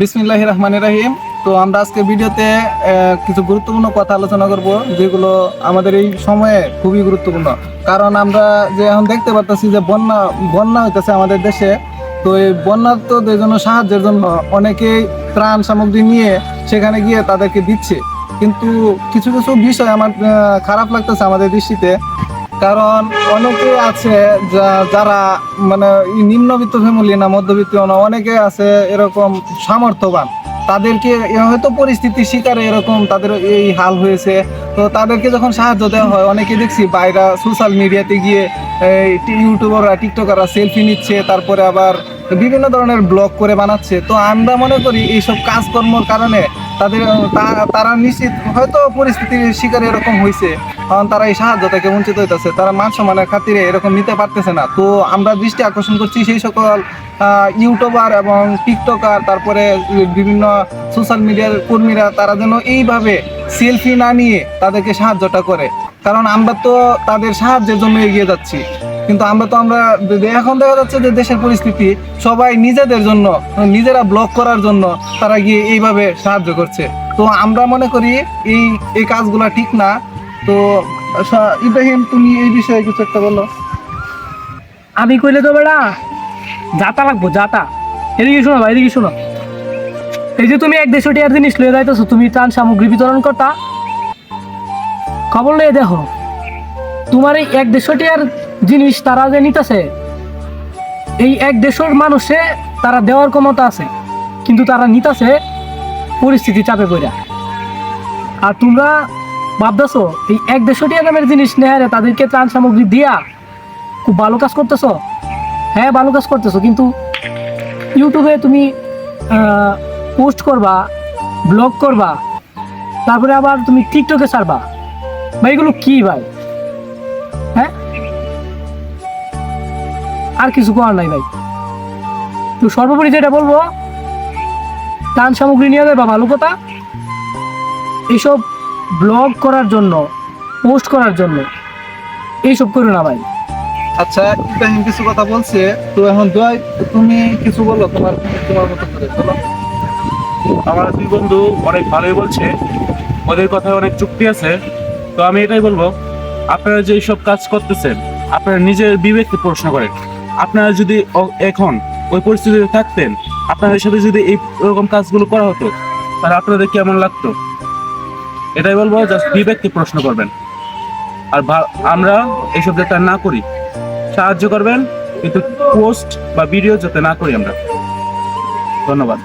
বিসমিল্লাহ রহমান রাহিম। তো আমরা আজকে ভিডিওতে কিছু গুরুত্বপূর্ণ কথা আলোচনা করব, যেগুলো আমাদের এই সময়ে খুবই গুরুত্বপূর্ণ। কারণ আমরা যে এখন দেখতে পাচ্ছি যে বন্যা বন্যা হইতেছে আমাদের দেশে। তো এই বন্যার্থদের জন্য সাহায্যের জন্য অনেকেই ত্রাণ সামগ্রী নিয়ে সেখানে গিয়ে তাদেরকে দিচ্ছে। কিন্তু কিছু কিছু বিষয় আমার খারাপ লাগতেছে আমাদের দৃষ্টিতে। কারণ অনেকে আছে যারা মানে নিম্নবিত্ত ফ্যামিলি না, মধ্যবিত্ত না, অনেকে আছে এরকম সামর্থ্যবান। তাদেরকে হয়তো পরিস্থিতির শিকারে এরকম তাদের এই হাল হয়েছে। তো তাদেরকে যখন সাহায্য দেওয়া হয়, অনেকে দেখছি বাইরা সোশ্যাল মিডিয়াতে গিয়ে ইউটিউবাররা টিকটকাররা সেলফি নিচ্ছে, তারপরে আবার বিভিন্ন ধরনের ব্লগ করে বানাচ্ছে। তো আমরা মনে করি এইসব কাজকর্মর কারণে তাদের তারা নিশ্চিত, হয়তো পরিস্থিতির শিকারে এরকম হয়েছে কারণ তারা এই সাহায্য থেকে বঞ্চিত হইতেছে। তারা মান সম্মানের খাতিরে এরকম নিতে পারতেছে না। তো আমরা দৃষ্টি আকর্ষণ করছি সেই সকল ইউটিউবার এবং টিকটকার, তারপরে বিভিন্ন সোশ্যাল মিডিয়ার কর্মীরা, তারা যেন এইভাবে সেলফি না নিয়ে তাদেরকে সাহায্যটা করে। কারণ আমরা তো তাদের সাহায্যের জন্য এগিয়ে যাচ্ছি। কিন্তু আমরা তো আমরা এখন দেখা যাচ্ছে যে দেশের পরিস্থিতি সবাই নিজেদের জন্য, নিজেরা ব্লক করার জন্য তারা গিয়ে এইভাবে সাহায্য করছে। তো আমরা মনে করি এই এই কাজগুলো ঠিক না। তো ইব্রাহিম, তুমি এই বিষয়ে কিছু একটা বলো। আমি কইলে তো বেড়া, যাতা লাগবো, যাতা। এদিকে শোনো ভাই, এদিকে শোনো। এই যে তুমি এক দেড়শো টিয়ার জিনিস লয়ে যাইতেছো, তুমি ত্রাণ সামগ্রী বিতরণ করতা। খবর লয়ে দেখো, তোমার এই এক দেড়শো টিয়ার জিনিস তারা যে নিতেছে, এই এক দেশের মানুষে তারা দেওয়ার ক্ষমতা আছে, কিন্তু তারা নিতেছে পরিস্থিতি চাপে পড়া আর তোমরা ভাবতেছো, এই এক দেড়শো দামের জিনিস নেহারে তাদেরকে ত্রাণ সামগ্রী দিয়া খুব ভালো কাজ করতেছো? হ্যাঁ ভালো কাজ করতেছো, কিন্তু ইউটিউবে তুমি পোস্ট করবা, ব্লগ করবা, তারপরে আবার তুমি টিকটকে ছাড়বা। ভাই, এগুলো কি ভাই? আর কিছু করার নাই ভাই। তো সর্বোপরি যেটা বলব ত্রাণ সামগ্রী নিয়ে যাবে ভালো কথা। এইসব ব্লগ করার জন্য পোস্ট করার জন্য এইসব করো না ভাই। আচ্ছা ইব্রাহিম কিছু কথা বলছে তো এখন জয় তুমি কিছু বলো তোমার তোমার মতো করে বলো। আমার দুই বন্ধু অনেক ভালোই বলছে ওদের কথায় অনেক চুক্তি আছে। তো আমি এটাই বলব আপনারা যে সব কাজ করতেছেন আপনারা নিজের বিবেককে প্রশ্ন করেন। আপনারা যদি এখন ওই পরিস্থিতিতে থাকতেন, আপনাদের সাথে যদি এই এরকম কাজগুলো করা হতো, তাহলে আপনাদের কেমন লাগতো? এটাই বলব জাস্ট বিবেককে প্রশ্ন করবেন। আর আমরা এইসব যাতে না করি, সাহায্য করবেন, কিন্তু পোস্ট বা ভিডিও যাতে না করি আমরা। ধন্যবাদ।